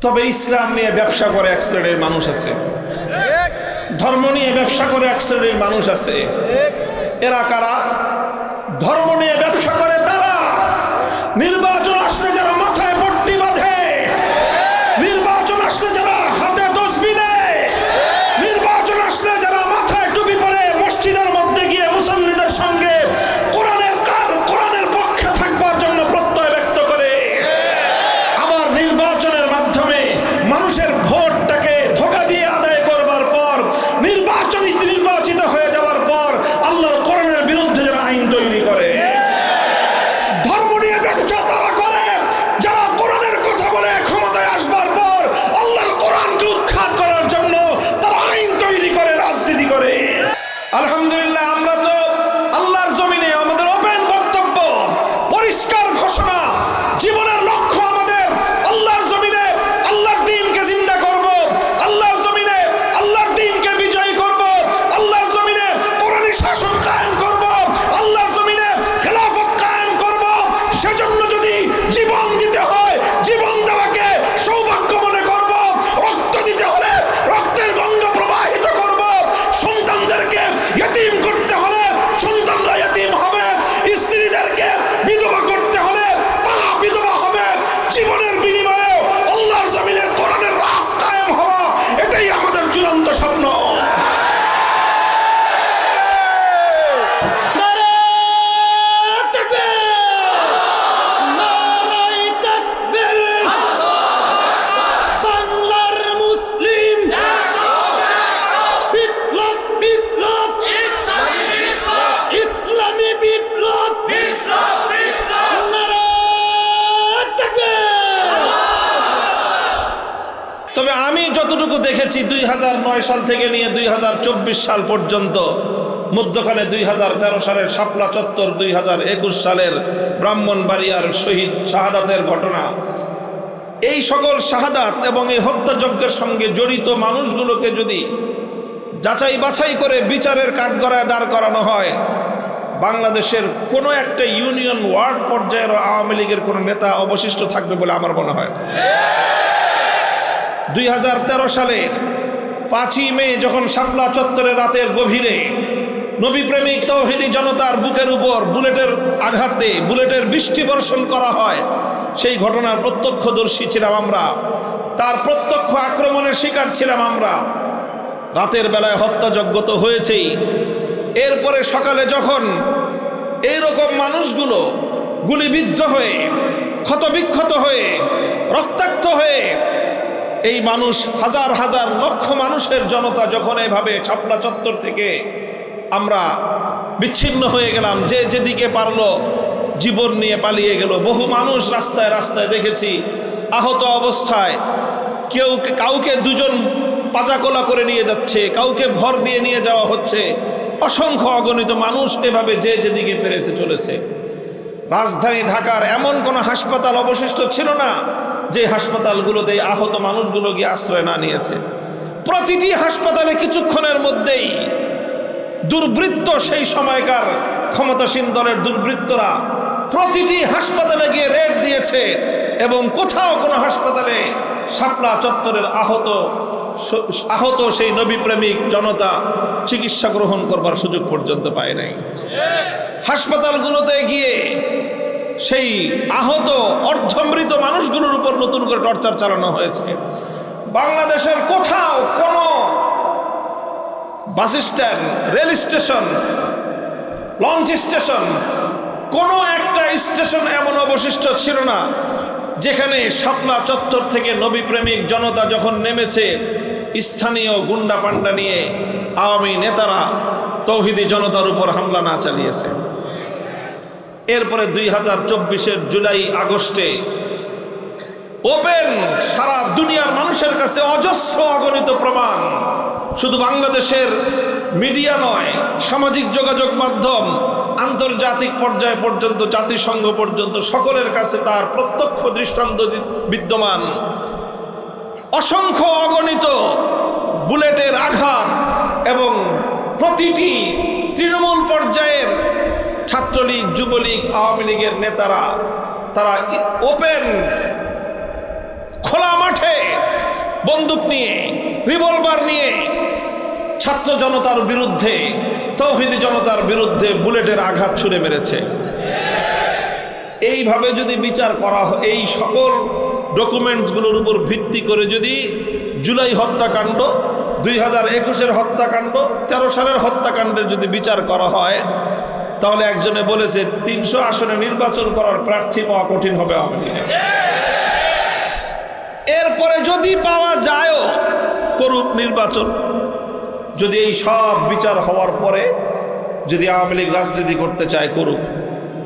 তবে ইসলাম নিয়ে ব্যবসা করে এক শ্রেণির মানুষ আছে। ধর্ম নিয়ে ব্যবসা করে এক শ্রেণির মানুষ আছে। এরা কারা? ধর্ম নিয়ে ব্যবসা করে তারা। নির্বাচন আসলে দুই সাল থেকে নিয়ে দুই হাজার চব্বিশ সাল পর্যন্ত, মধ্যখানে দুই হাজার তেরো সালের শাপলা চত্বর, দুই হাজার একুশ সালের ব্রাহ্মণবাড়িয়ার শহীদ শাহাদাতের ঘটনা। এই সকল শাহাদাত এবং এই হত্যাযজ্ঞের সঙ্গে জড়িত মানুষগুলোকে যদি যাচাই বাছাই করে বিচারের কাঠগড়ায় দাঁড় করানো হয়, বাংলাদেশের কোনো একটা ইউনিয়ন ওয়ার্ড পর্যায়ের আওয়ামী লীগের কোনো নেতা অবশিষ্ট থাকবে বলে আমার মনে হয়। দুই হাজার তেরো সালে পাঁচই মে যখন শাপলা চত্বরে রাতের গভীরে নবী প্রেমিক তৌহিদি জনতার বুকের উপর বুলেটের আঘাতে, বুলেটের বৃষ্টি বর্ষণ করা হয়, সেই ঘটনার প্রত্যক্ষদর্শী ছিলাম আমরা। তার প্রত্যক্ষ আক্রমণের শিকার ছিলাম আমরা। রাতের বেলায় হত্যাযজ্ঞ তো হয়েছেই। এরপরে সকালে যখন এইরকম মানুষগুলো গুলিবিদ্ধ হয়ে, ক্ষতবিক্ষত হয়ে, রক্তাক্ত হয়ে এই মানুষ হাজার হাজার লক্ষ মানুষের জনতা যখন এভাবে শাপলা চত্বর থেকে আমরা বিচ্ছিন্ন হয়ে গেলাম, যে যেদিকে পারল জীবন নিয়ে পালিয়ে গেল। বহু মানুষ রাস্তায় রাস্তায় দেখেছি, আহত অবস্থায় কেউ কাউকে দুজন পাজাকোলা করে নিয়ে যাচ্ছে, কাউকে ভর দিয়ে নিয়ে যাওয়া হচ্ছে। অসংখ্য অগণিত মানুষ এভাবে যে যেদিকে পেরেছে চলেছে। রাজধানী ঢাকার এমন কোনো হাসপাতাল অবশিষ্ট ছিল না যে হাসপাতালগুলোতে আহত মানুষগুলো গিয়ে আশ্রয় না নিয়েছে। প্রতিটি হাসপাতালে কিছুক্ষণের মধ্যেই দুর্বৃত্ত সেই সময়কার ক্ষমতাসীন দলের দুর্বৃত্তরা প্রতিটি হাসপাতালে গিয়ে রেড দিয়েছে এবং কোথাও কোনো হাসপাতালে শাপলা চত্বরের আহত আহত সেই নবী প্রেমিক জনতা চিকিৎসা গ্রহণ করবার সুযোগ পর্যন্ত পায় নাই। হাসপাতালগুলোতে গিয়ে সেই আহত, অর্ধমৃত মানুষগুলোর উপর নতুন করে টর্চার চালানো হয়েছে। বাংলাদেশের কোথাও কোনো bus stand, rail station, launch station, কোনো একটা স্টেশন এমন অবশিষ্ট ছিল না, যেখানে শাপলা চত্বর থেকে নবী প্রেমিক জনতা যখন নেমেছে, স্থানীয় গুন্ডা পান্ডা নিয়ে আওয়ামী নেতারা তৌহিদি জনতার উপর হামলা না চালিয়েছে। এরপরে দুই হাজার চব্বিশের জুলাই, আগস্টে ওপেন সারা দুনিয়ার মানুষের কাছে অজস্র অগণিত প্রমাণ। শুধু বাংলাদেশের মিডিয়া নয়, সামাজিক যোগাযোগ মাধ্যম, আন্তর্জাতিক পর্যায় পর্যন্ত, জাতিসংঘ পর্যন্ত, সকলের কাছে তার প্রত্যক্ষ দৃষ্টান্ত বিদ্যমান। অসংখ্য অগণিত বুলেটের আঘাত এবং প্রতিটি তৃণমূল পর্যায়ের ছাত্রলীগ, যুবলীগ, আওয়ামী লীগের নেতারা, তারা ওপেন, খোলা মাঠে বন্দুক নিয়ে, রিভলভার নিয়ে ছাত্র জনতার বিরুদ্ধে, তৌহিদি জনতার বিরুদ্ধে বুলেটের আঘাত ছুড়ে মেরেছে। এইভাবে যদি বিচার করা এই সকল ডকুমেন্টসগুলোর উপর ভিত্তি করে যদি জুলাই হত্যাকাণ্ড, দুই হাজার একুশের হত্যাকাণ্ড, তেরো সালের হত্যাকাণ্ডের যদি বিচার করা হয় তাহলে একজনে বলেছে, তিনশো আসনে নির্বাচন করার প্রার্থী পাওয়া কঠিন হবে আওয়ামী লীগের। এরপরে যদি পাওয়া যায়ও, করুক নির্বাচন। যদি এই সব বিচার হওয়ার পরে যদি আওয়ামী লীগ রাজনীতি করতে চায়, করুক।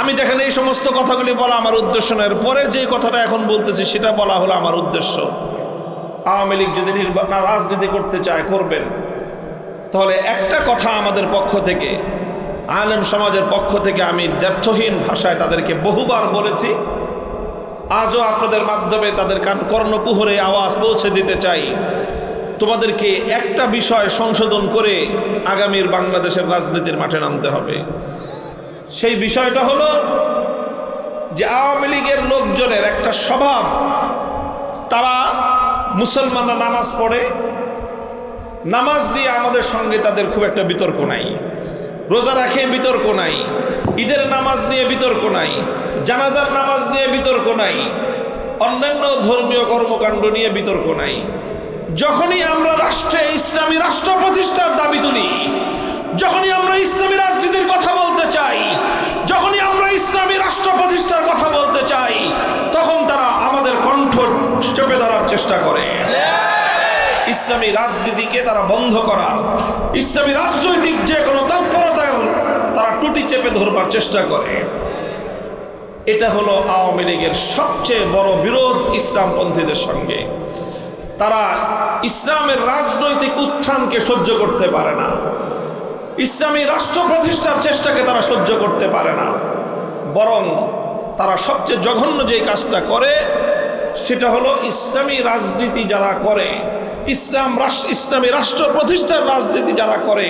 আমি দেখেন এই সমস্ত কথাগুলি বলা আমার উদ্দেশ্য নয়। পরের যে কথাটা এখন বলতেছি, সেটা বলা হলো আমার উদ্দেশ্য। আওয়ামী লীগ যদি রাজনীতি করতে চায়, করবেন। তাহলে একটা কথা আমাদের পক্ষ থেকে আলেম সমাজের পক্ষ থেকে আমি দ্ব্যর্থহীন ভাষায় তাদেরকে বহুবার বলেছি, আজও আপনাদের মাধ্যমে তাদের কান কর্ণকুহরে আওয়াজ পৌঁছে দিতে চাই। তোমাদেরকে একটা বিষয় সংশোধন করে আগামীর বাংলাদেশের রাজনীতির মাঠে নামতে হবে। সেই বিষয়টা হলো যে আওয়ামী লীগের লোকজনের একটা স্বভাব, তারা মুসলমানরা নামাজ পড়ে, নামাজ নিয়ে আমাদের সঙ্গে তাদের খুব একটা বিতর্ক নাই। রোজা রাখে বিতর্ক নাই। ঈদের নামাজ নিয়ে বিতর্ক নাই। জানাজার নামাজ নিয়ে বিতর্ক নাই। অন্যান্য ধর্মীয় কর্মকাণ্ড নিয়ে বিতর্ক নাই। যখনই আমরা রাষ্ট্রে ইসলামী রাষ্ট্র প্রতিষ্ঠার দাবি তুলি, যখনই আমরা ইসলামী রাজনীতির কথা বলতে চাই, যখনই আমরা ইসলামী রাষ্ট্র প্রতিষ্ঠার কথা বলতে চাই, তখন তারা আমাদের কণ্ঠ চেপে ধরার চেষ্টা করে। ইসলামী রাজনীতিকে তারা বন্ধ করা। ইসলামী রাজনৈতিক যে কোনো তৎপরতার তারা টুটি চেপে ধরবার চেষ্টা করে। এটা হলো আওয়ামী লীগের সবচেয়ে বড় বিরোধ ইসলামপন্থীদের সঙ্গে। তারা ইসলামের রাজনৈতিক উত্থানকে সহ্য করতে পারে না। ইসলামী রাষ্ট্র প্রতিষ্ঠার চেষ্টাকে তারা সহ্য করতে পারে না। বরং তারা সবচেয়ে জঘন্য যে কাজটা করে, সেটা হলো ইসলামী রাজনীতি যারা করে ইসলাম রাষ্ট্র, ইসলামী রাষ্ট্র প্রতিষ্ঠার রাজনীতি যারা করে,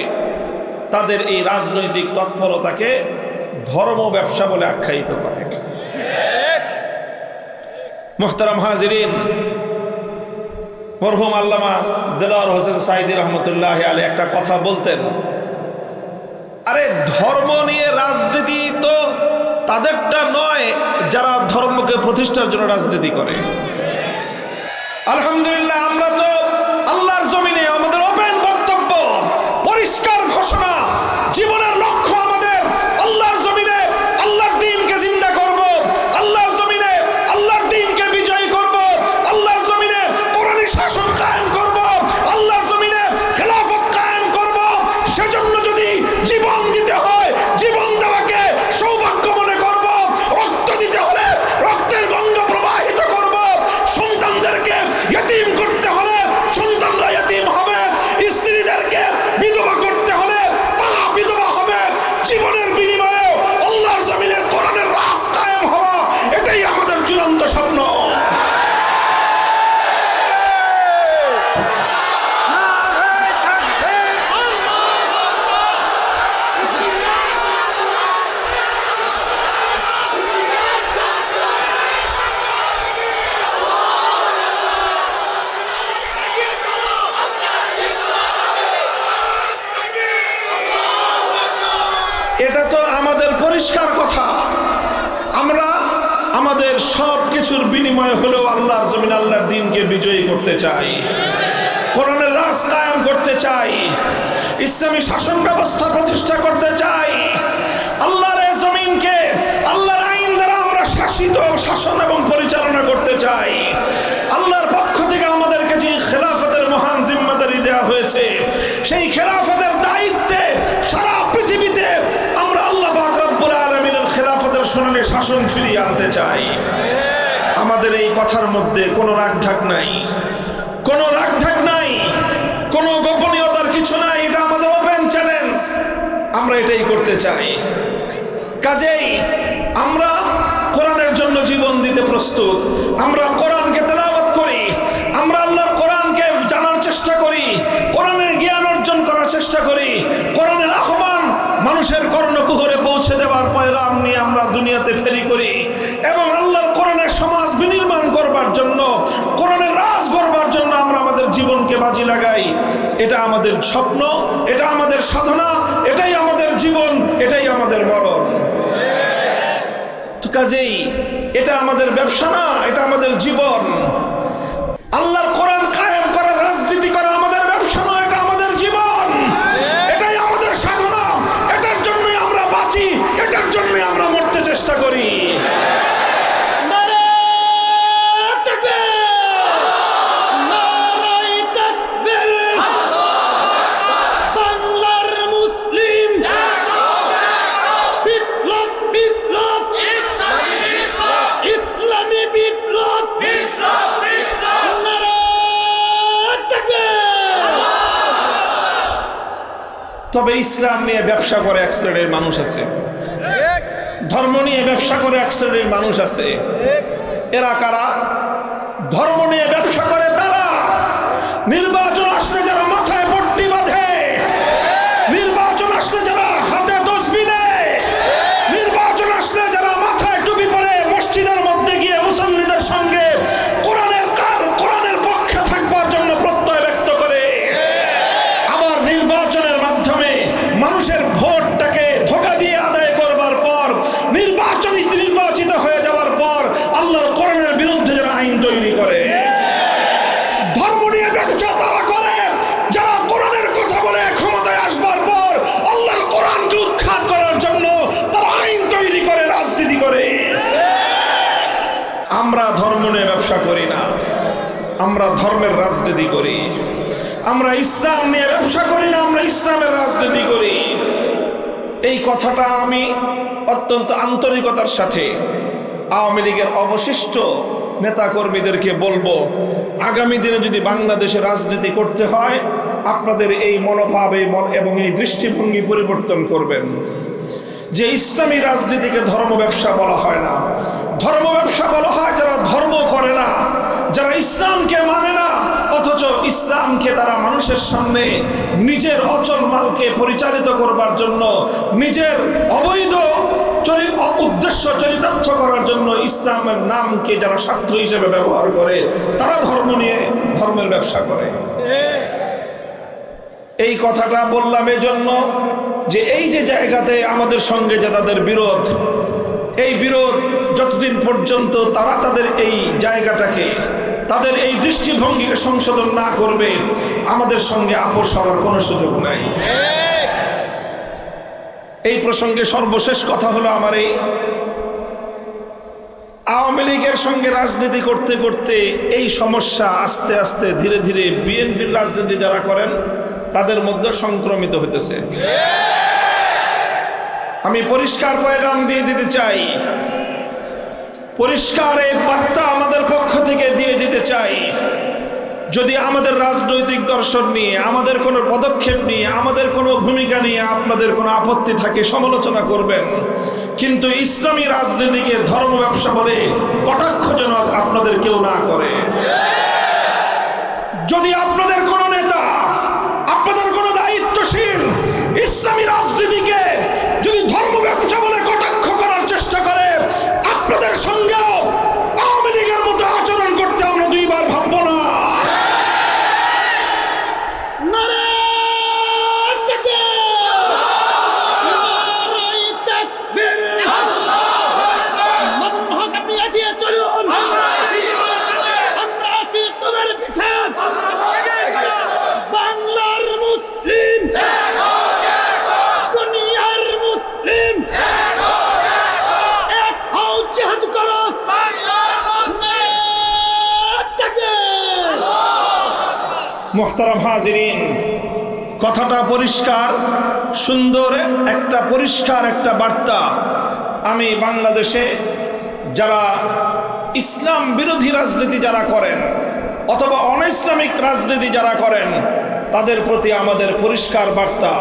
তাদের এই রাজনৈতিক তৎপরতাকে ধর্ম ব্যবসা বলে আখ্যায়িত করে। মোহতারাম হাজিরিন, মরহুম আল্লামা দেলাওয়ার হোসেন সাইদি রহমতুল্লাহ আলী একটা কথা বলতেন, আরে ধর্ম নিয়ে রাজনীতি তো তাদেরটা নয়, যারা ধর্মকে প্রতিষ্ঠার জন্য রাজনীতি করে। আলহামদুলিল্লাহ, আমরা তো আল্লাহর জমিনে আমাদের ওপেন বক্তব্য পরিষ্কার ঘোষণা জীবনের লক্ষ্য আমাদের পরিষ্কার কথা। আমরা আমাদের সব কিছুর বিনিময় হলেও আল্লাহর জমিন আল্লাহর দিনকে বিজয়ী করতে চাই। কোরআনের রাজ কায়েম করতে চাই। ইসলামী শাসন ব্যবস্থা প্রতিষ্ঠা করতে চাই। আল্লাহর জমিনকে আল্লাহর আইন দ্বারা আমরা শাসিত শাসন এবং পরিচালনা করতে চাই। আল্লাহর পক্ষ থেকে আমাদেরকে যে খেলাফতের মহান জিম্মাদারি দেওয়া হয়েছে, সেই খেলাফতের সোনালী শাসন ফিরিয়ে আনতে চাই। আমাদের এই কথার মধ্যে কোনো রাগঢাক নাই। কোনো রাগঢাক নাই। কোনো গোপনীয়তার কিছু নাই। এটা আমাদের ওপেন চ্যালেঞ্জ আমরা এটাই করতে চাই। কাজেই আমরা কোরআনের জন্য জীবন দিতে প্রস্তুত। আমরা কোরআনকে তেলাওয়াত করি। আমরা আল্লাহর কোরআনকে জানার চেষ্টা করি। কোরআনের জ্ঞান অর্জন করার চেষ্টা করি। আহ্বান মানুষের কর্ণকুহরে পৌঁছে দেওয়ার পয়গাম নিয়ে আমরা দুনিয়াতে ফেরি করি। এবং আল্লাহর কোরআনের সমাজ বিনির্মাণ করবার জন্য করণের রাজ করবার জন্য আমরা আমাদের জীবনকে বাজি লাগাই। এটা আমাদের স্বপ্ন, এটা আমাদের সাধনা, এটাই আমাদের জীবন, এটাই আমাদের মরণ। কাজেই এটা আমাদের ব্যবসা না, এটা আমাদের জীবন। আল্লাহর কোরআন ইসলাম নিয়ে ব্যবসা করে এক শ্রেণির মানুষ আছে। ধর্ম নিয়ে ব্যবসা করে এক শ্রেণির মানুষ আছে। এরা কারা? ধর্ম নিয়ে ব্যবসা করে তারা। নির্বাচন আমরা ধর্মের রাজনীতি করি। আমরা ইসলাম নিয়ে ব্যবসা করি না, আমরা ইসলামের রাজনীতি করি। এই কথাটা আমি অত্যন্ত আন্তরিকতার সাথে আওয়ামী লীগের অবশিষ্ট নেতাকর্মীদেরকে বলব, আগামী দিনে যদি বাংলাদেশে রাজনীতি করতে হয়, আপনাদের এই মনোভাব, এই এবং এই দৃষ্টিভঙ্গি পরিবর্তন করবেন। যে ইসলামী রাজনীতিকে ধর্ম ব্যবসা বলা হয় না। ধর্ম ব্যবসা বলা হয় যারা ধর্ম করে না, যারা ইসলামকে মানে না, অথচ ইসলামকে তারা মানুষের সামনে নিজের অচল মালকে পরিচালিত করবার জন্য, নিজের অবৈধ উদ্দেশ্য চরিতার্থ করার জন্য ইসলামের নামকে যারা স্বার্থ হিসেবে ব্যবহার করে, তারা ধর্ম নিয়ে ধর্মের ব্যবসা করে। এই কথাটা বললাম এই জন্য যে এই যে জায়গাতে আমাদের সঙ্গে যে তাদের বিরোধ, এই বিরোধ যতদিন পর্যন্ত তারা তাদের এই জায়গাটাকে, তাদের এই দৃষ্টিভঙ্গিকে সংশোধন না করবে, আমাদের সঙ্গে আপোষ হওয়ার কোনো সুযোগ নাই। এই প্রসঙ্গে সর্বশেষ কথা হলো আমার এই, আওয়ামী লীগের সঙ্গে রাজনীতি করতে করতে এই সমস্যা আস্তে আস্তে ধীরে ধীরে বিএনপির রাজনীতি যারা করেন তাদের মধ্যে সংক্রমিত হতেছে আমি পরিষ্কার পয়গাম দিয়ে দিতে চাই। পরিষ্কার এই বার্তা আমাদের পক্ষ থেকে দিয়ে দিতে চাই। যদি আমাদের রাজনৈতিক দর্শন নিয়ে, আমাদের কোনো পদক্ষেপ নিয়ে, আমাদের কোনো ভূমিকা নিয়ে আপনাদের কোনো আপত্তি থাকে, সমালোচনা করবেন। কিন্তু ইসলামী রাজনীতিকে ধর্ম ব্যবসা বলে কটাক্ষজনক আপনাদের কেউ না করে। যদি আপনাদের কোনো নেতা আপনাদের কোনো দায়িত্বশীল ইসলামী রাজনীতিকে মোহতারাম হাজিরিন, কথাটা পরিষ্কার, সুন্দর, একটা পরিষ্কার, একটা বার্তা। আমি বাংলাদেশে যারা ইসলাম বিরোধী রাজনীতি যারা করেন, অথবা অন ইসলামিক রাজনীতি যারা করেন, তাদের প্রতি আমাদের পরিষ্কার বার্তা।